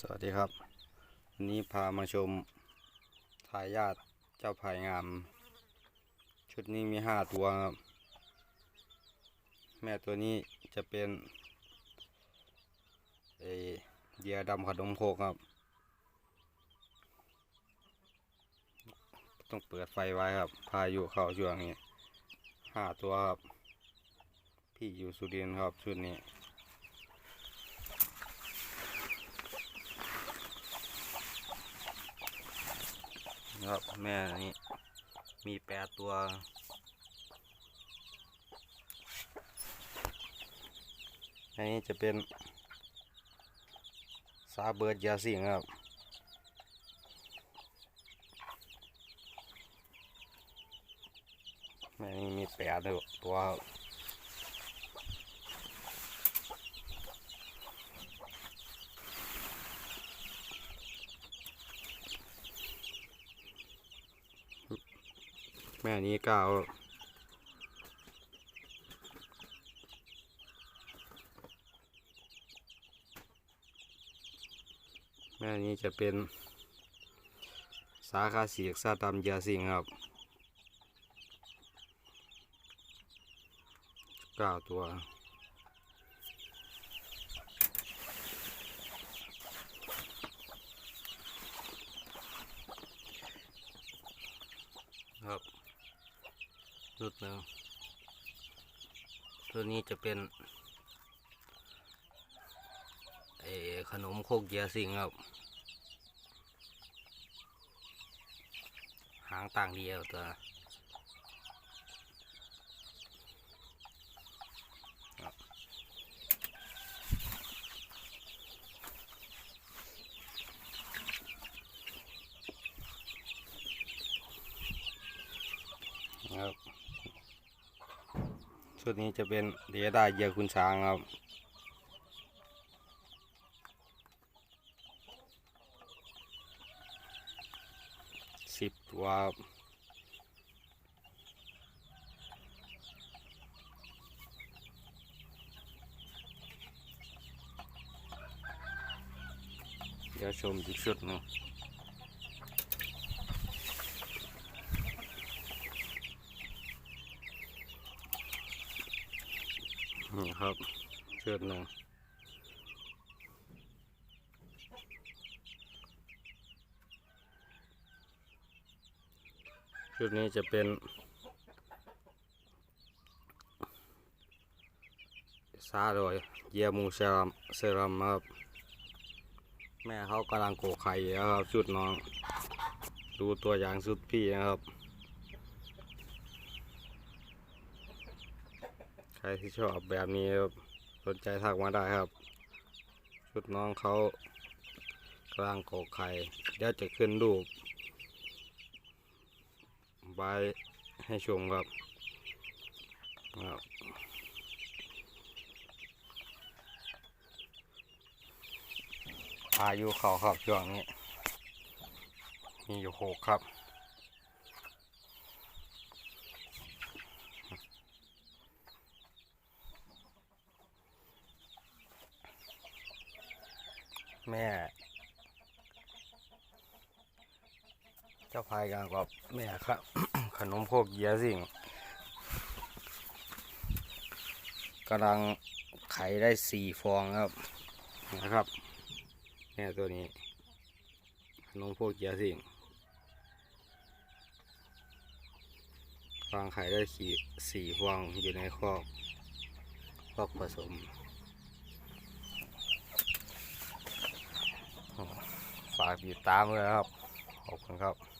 สวัสดีครับ วันนี้พามาชมทายาทเจ้าพายงาม ชุดนี้มีห้าตัวครับ แม่ตัวนี้จะเป็นเอเดียดำขนมโคกครับ ต้องเปิดไฟไว้ครับ พายุเข้าช่วงนี้ห้าตัวครับ พี่อยู่สุรินครับชุดนี้ ครับ แม่นี่มีแปดตัว อันนี้จะเป็นซาเบิร์ดยาสิงครับแม่นี่มีแปดตัวครับ แม่นี้เก้าแม่นี้จะเป็นสาขาเสียกซาตามยาสิงครับเก้าตัว รุดหนึ่งตัวนี้จะเป็นไอขนมโคกเยียสิงครับ หางต่างเดียวตัวครับ ชุดนี้จะเป็นเดียดาเยียคุณช้างครับสิบตัวครับเดี๋ยวชมอีกชุดหนึง นี่ครับชุดหนึ่งชุดนี้จะเป็นซาโดยเยียมูเซรัมเซรัมครับ แม่เขากำลังโกไข่ครับชุดน้อง ดูตัวอย่างชุดพี่นะครับ ใค รที่ชอบแบบนี้สนใจทักมาได้ครับ ชุดน้องเขากลังโกกไข่เดี๋ยวจะขึ้นรูปไว้ให้ชมครับครับพายุเขาครับช่วงนี้ มีอยู่หกครับ แม่ เจ้าพายกันกับแม่ครับ ขนมโคกเยียสิ่งกำลังไข่ได้สี่ฟองครับนะครับแม่ตัวนี้ขนมโคกเยียสิ่งฟางไข่ได้สี่สี่ฟองอยู่ในคอกคอกผสมากติดตามเลยครับ ขอบคุณครับ